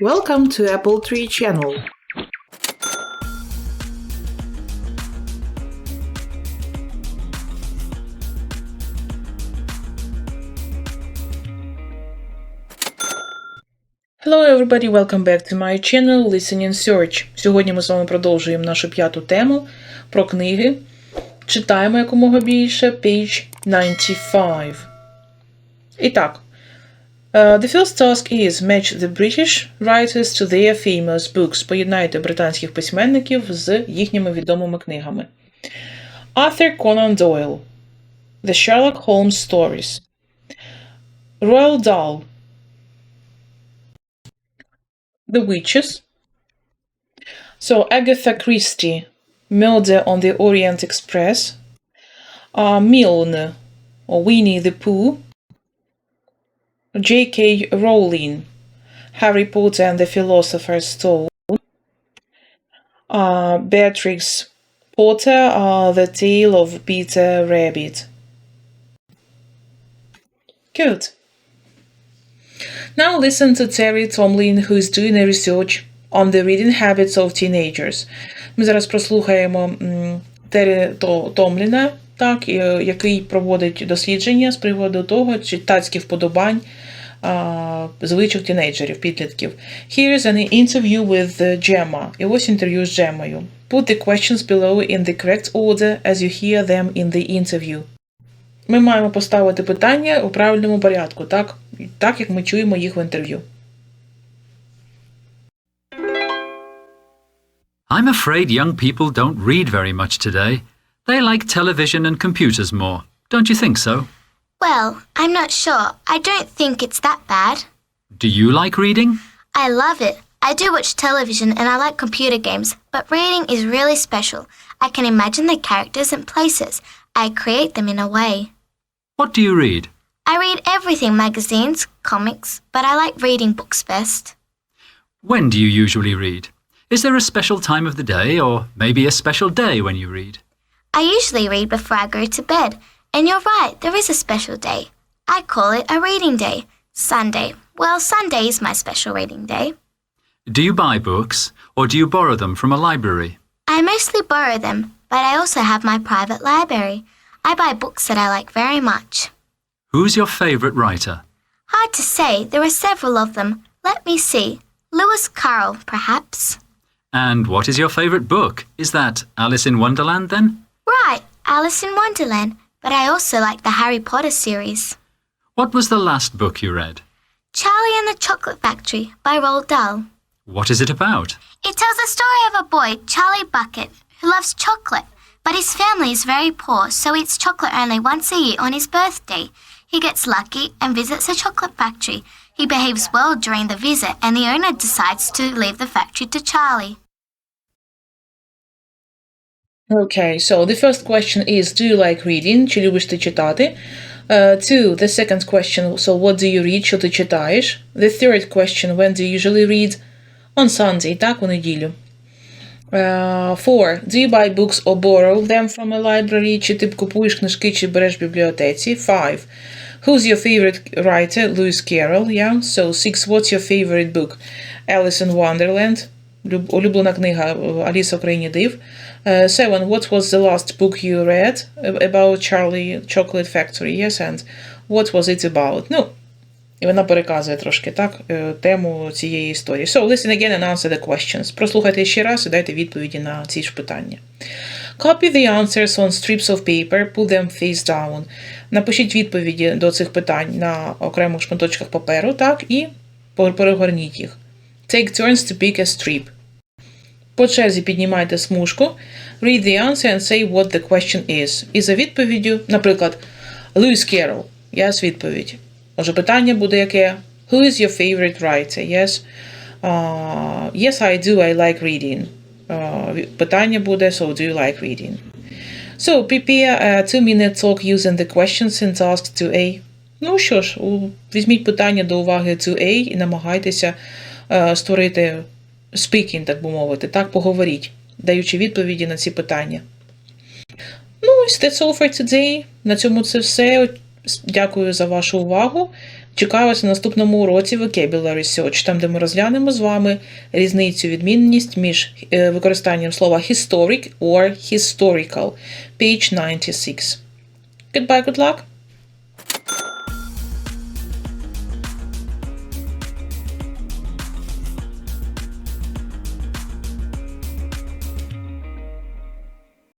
Welcome to Apple Tree channel. Hello everybody, welcome back to my channel Listening Search. Сьогодні ми з вами продовжуємо нашу п'яту тему про книги. Читаємо якомога більше, page 95. І так. Uh, the first task is match the British writers to their famous books. Поєднайте британських письменників з їхніми відомими книгами. Arthur Conan Doyle. The Sherlock Holmes Stories. Roald Dahl. The Witches. So Agatha Christie, Murder on the Orient Express. Uh, Milne, or Winnie the Pooh. J.K. Rowling, Harry Potter and the Philosopher's Stone. Uh, Beatrix Potter, uh, The Tale of Peter Rabbit. Good. Now listen to Terry Tomlin, who is doing a research on the reading habits of teenagers. Ми зараз прослухаємо м, Террі То- Томліна, так, який проводить дослідження з приводу того, читацьких вподобань а, звичок тінейджерів, підлітків. Here's an interview with uh, Gemma. І ось інтерв'ю з Джеммою. Put the questions below in the correct order as you hear them in the interview. Ми маємо поставити питання у правильному порядку, так, так як ми чуємо їх в інтерв'ю. I'm afraid young people don't read very much today. They like television and computers more. Don't you think so? Well, I'm not sure. I don't think it's that bad. Do you like reading? I love it. I do watch television and I like computer games, but reading is really special. I can imagine the characters and places. I create them in a way. What do you read? I read everything magazines, comics, but I like reading books best. When do you usually read? Is there a special time of the day or maybe a special day when you read? I usually read before I go to bed, and you're right, there is a special day. I call it a reading day. Sunday. Well, Sunday is my special reading day. Do you buy books or do you borrow them from a library? I mostly borrow them, but I also have my private library. I buy books that I like very much. Who's your favourite writer? Hard to say, there are several of them. Let me see. Lewis Carroll, perhaps. And what is your favourite book? Is that Alice in Wonderland then? Alice in Wonderland, but I also like the Harry Potter series. What was the last book you read? Charlie and the Chocolate Factory by Roald Dahl. What is it about? It tells the story of a boy, Charlie Bucket, who loves chocolate, but his family is very poor, so eats chocolate only once a year on his birthday. He gets lucky and visits a chocolate factory. He behaves well during the visit, and the owner decides to leave the factory to Charlie. Okay, so the first question is Do you like reading? Чи любиш ти читати? Uh, two, the second question, so what do you read? Що ти читаєш? The third question, when do you usually read? On Sunday, так, у неділю. Uh, four, do you buy books or borrow them from a library? Чи ти купуєш книжки, чи береш в бібліотеці? Five, who's your favorite writer? Lewis Carroll, yeah? So six, what's your favorite book? Alice in Wonderland. Люб- Улюблена книга е, Аліса в країні див. Uh, seven, what was the last book you read about Charlie Chocolate Factory? Yes, and what was it about? Ну, і вона переказує трошки так е, тему цієї історії. So, listen again and answer the questions. Прослухайте ще раз і дайте відповіді на ці ж питання. Copy the answers on strips of paper, put them face down. Напишіть відповіді до цих питань на окремих шматочках паперу, так, і перегорніть їх. Take turns to pick a strip. По черзі піднімайте смужку, read the answer and say what the question is. І за відповіддю, наприклад, Lewis Carroll. Yes, відповідь. Отже, питання буде яке? Who is your favorite writer? Yes. Uh, yes, I do. I like reading. Uh, питання буде So, do you like reading? So, prepare a two-minute talk using the question since asked to A. Ну що ж, візьміть питання до уваги to A і намагайтеся е, створити speaking, так би мовити, так, поговоріть, даючи відповіді на ці питання. Ну, ось that's all for today. На цьому це все. Дякую за вашу увагу. Чекаю вас на наступному уроці Vocabulary Search, там, де ми розглянемо з вами різницю, відмінність між е, використанням слова historic or historical. Page 96. Goodbye, good luck!